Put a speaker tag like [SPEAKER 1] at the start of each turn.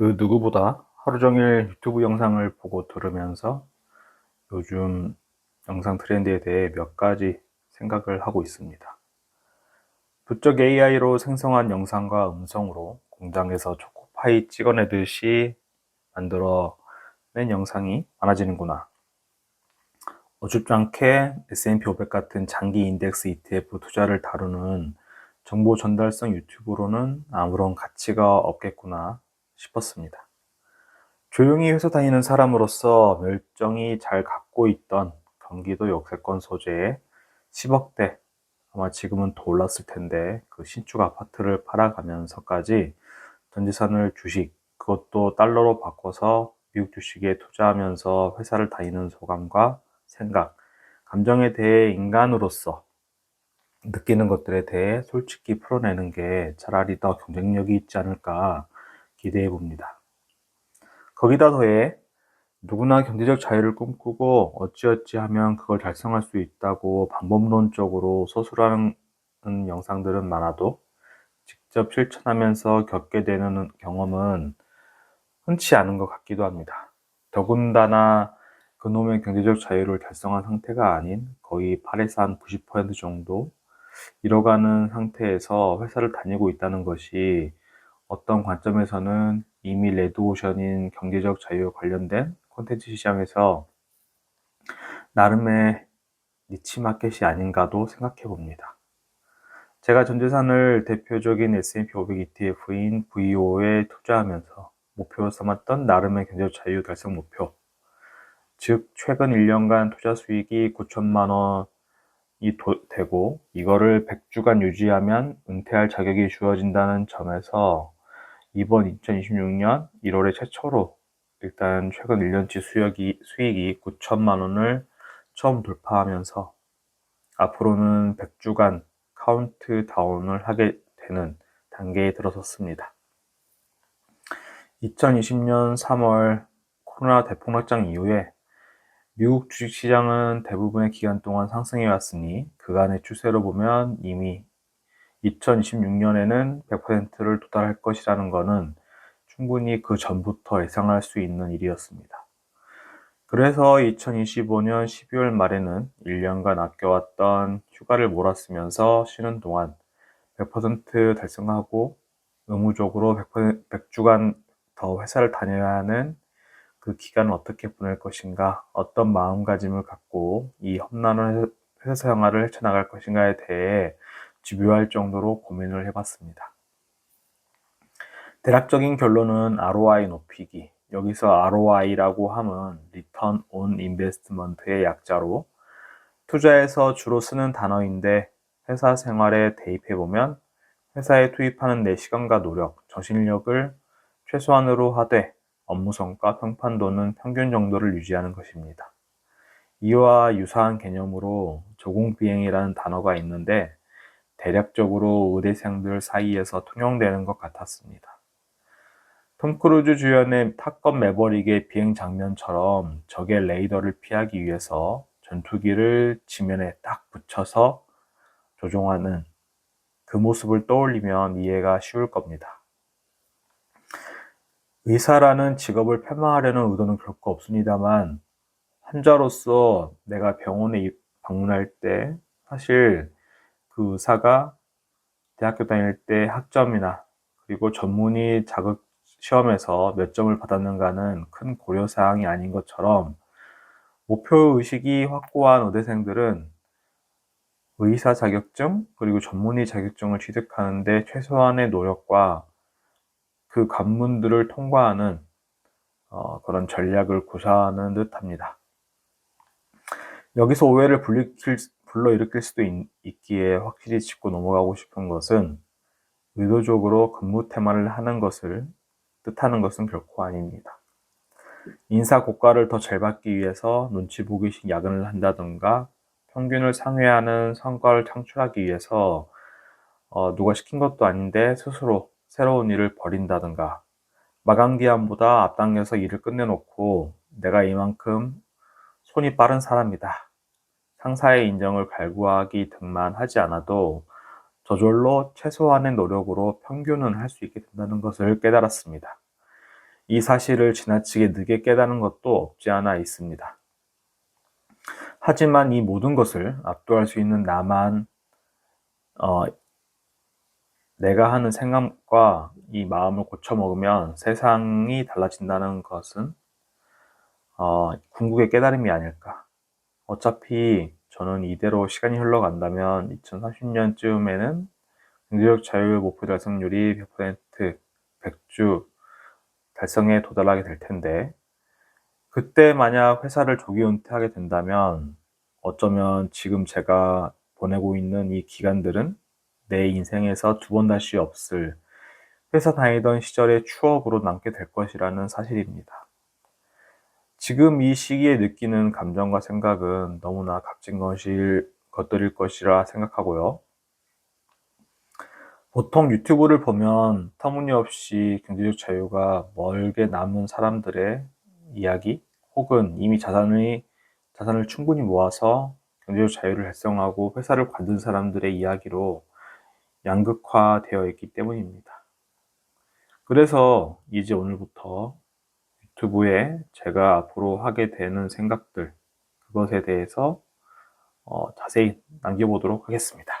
[SPEAKER 1] 그 누구보다 하루 종일 유튜브 영상을 보고 들으면서 요즘 영상 트렌드에 대해 몇 가지 생각을 하고 있습니다. 부적 AI로 생성한 영상과 음성으로 공장에서 초코파이 찍어내듯이 만들어낸 영상이 많아지는구나. 어줍지 않게 S&P 500 같은 장기 인덱스 ETF 투자를 다루는 정보 전달성 유튜브로는 아무런 가치가 없겠구나 싶었습니다. 조용히 회사 다니는 사람으로서 멸정이 잘 갖고 있던 경기도 역세권 소재의 10억대, 아마 지금은 더 올랐을 텐데 그 신축 아파트를 팔아가면서까지 전 재산을 주식, 그것도 달러로 바꿔서 미국 주식에 투자하면서 회사를 다니는 소감과 생각, 감정에 대해 인간으로서 느끼는 것들에 대해 솔직히 풀어내는 게 차라리 더 경쟁력이 있지 않을까 기대해 봅니다. 거기다 더해 누구나 경제적 자유를 꿈꾸고 어찌어찌 하면 그걸 달성할 수 있다고 방법론적으로 서술하는 영상들은 많아도 직접 실천하면서 겪게 되는 경험은 흔치 않은 것 같기도 합니다. 더군다나 그놈의 경제적 자유를 달성한 상태가 아닌 거의 8에서 한90% 정도 잃어가는 상태에서 회사를 다니고 있다는 것이 어떤 관점에서는 이미 레드오션인 경제적 자유와 관련된 콘텐츠 시장에서 나름의 니치 마켓이 아닌가도 생각해 봅니다. 제가 전 재산을 대표적인 S&P 500 ETF인 VO에 투자하면서 목표로 삼았던 나름의 경제적 자유 달성 목표, 즉 최근 1년간 투자 수익이 9천만 원이 되고 이거를 100주간 유지하면 은퇴할 자격이 주어진다는 점에서 이번 2026년 1월에 최초로 일단 최근 1년치 수익이, 수익이 9천만 원을 처음 돌파하면서 앞으로는 100주간 카운트 다운을 하게 되는 단계에 들어섰습니다. 2020년 3월 코로나 대폭 확장 이후에 미국 주식시장은 대부분의 기간 동안 상승해 왔으니 그간의 추세로 보면 이미 2026년에는 100%를 도달할 것이라는 것은 충분히 그 전부터 예상할 수 있는 일이었습니다. 그래서 2025년 12월 말에는 1년간 아껴왔던 휴가를 몰았으면서 쉬는 동안 100% 달성하고 의무적으로 100%, 100주간 더 회사를 다녀야 하는 그 기간을 어떻게 보낼 것인가, 어떤 마음가짐을 갖고 이 험난한 회사 생활을 헤쳐나갈 것인가에 대해 집요할 정도로 고민을 해봤습니다. 대략적인 결론은 ROI 높이기. 여기서 ROI라고 하면 Return on Investment의 약자로 투자에서 주로 쓰는 단어인데 회사 생활에 대입해보면 회사에 투입하는 내 시간과 노력, 정신력을 최소한으로 하되 업무 성과 평판도는 평균 정도를 유지하는 것입니다. 이와 유사한 개념으로 조공 비행이라는 단어가 있는데 대략적으로 의대생들 사이에서 통용되는 것 같았습니다. 톰 크루즈 주연의 탑건 매버릭의 비행 장면처럼 적의 레이더를 피하기 위해서 전투기를 지면에 딱 붙여서 조종하는 그 모습을 떠올리면 이해가 쉬울 겁니다. 의사라는 직업을 폄하하려는 의도는 결코 없습니다만 환자로서 내가 병원에 방문할 때 사실 그 의사가 대학교 다닐 때 학점이나 그리고 전문의 자격 시험에서 몇 점을 받았는가는 큰 고려사항이 아닌 것처럼 목표 의식이 확고한 의대생들은 의사 자격증 그리고 전문의 자격증을 취득하는데 최소한의 노력과 그 관문들을 통과하는 어, 그런 전략을 구사하는 듯 합니다. 여기서 오해를 불리킬, 불러일으킬 수도 있, 기에 확실히 짚고 넘어가고 싶은 것은 의도적으로 근무 테마를 하는 것을 뜻하는 것은 결코 아닙니다. 인사 고가를 더 잘 받기 위해서 눈치 보기식 야근을 한다든가 평균을 상회하는 성과를 창출하기 위해서 어, 누가 시킨 것도 아닌데 스스로 새로운 일을 벌인다든가 마감 기한보다 앞당겨서 일을 끝내놓고 내가 이만큼 손이 빠른 사람이다. 상사의 인정을 갈구하기 등만 하지 않아도 저절로 최소한의 노력으로 평균은 할 수 있게 된다는 것을 깨달았습니다. 이 사실을 지나치게 늦게 깨닫는 것도 없지 않아 있습니다. 하지만 이 모든 것을 압도할 수 있는 나만, 어, 내가 하는 생각과 이 마음을 고쳐먹으면 세상이 달라진다는 것은 어, 궁극의 깨달음이 아닐까. 어차피 저는 이대로 시간이 흘러간다면 2030년쯤에는 경제적 자유 목표 달성률이 100%, 100주 달성에 도달하게 될 텐데, 그때 만약 회사를 조기 은퇴하게 된다면 어쩌면 지금 제가 보내고 있는 이 기간들은 내 인생에서 두 번 다시 없을 회사 다니던 시절의 추억으로 남게 될 것이라는 사실입니다. 지금 이 시기에 느끼는 감정과 생각은 너무나 값진 것일, 것들일 것이라 생각하고요. 보통 유튜브를 보면 터무니없이 경제적 자유가 멀게 남은 사람들의 이야기 혹은 이미 자산이, 자산을 충분히 모아서 경제적 자유를 달성하고 회사를 관둔 사람들의 이야기로 양극화되어 있기 때문입니다. 그래서 이제 오늘부터 유튜브에 제가 앞으로 하게 되는 생각들, 그것에 대해서 어, 자세히 남겨보도록 하겠습니다.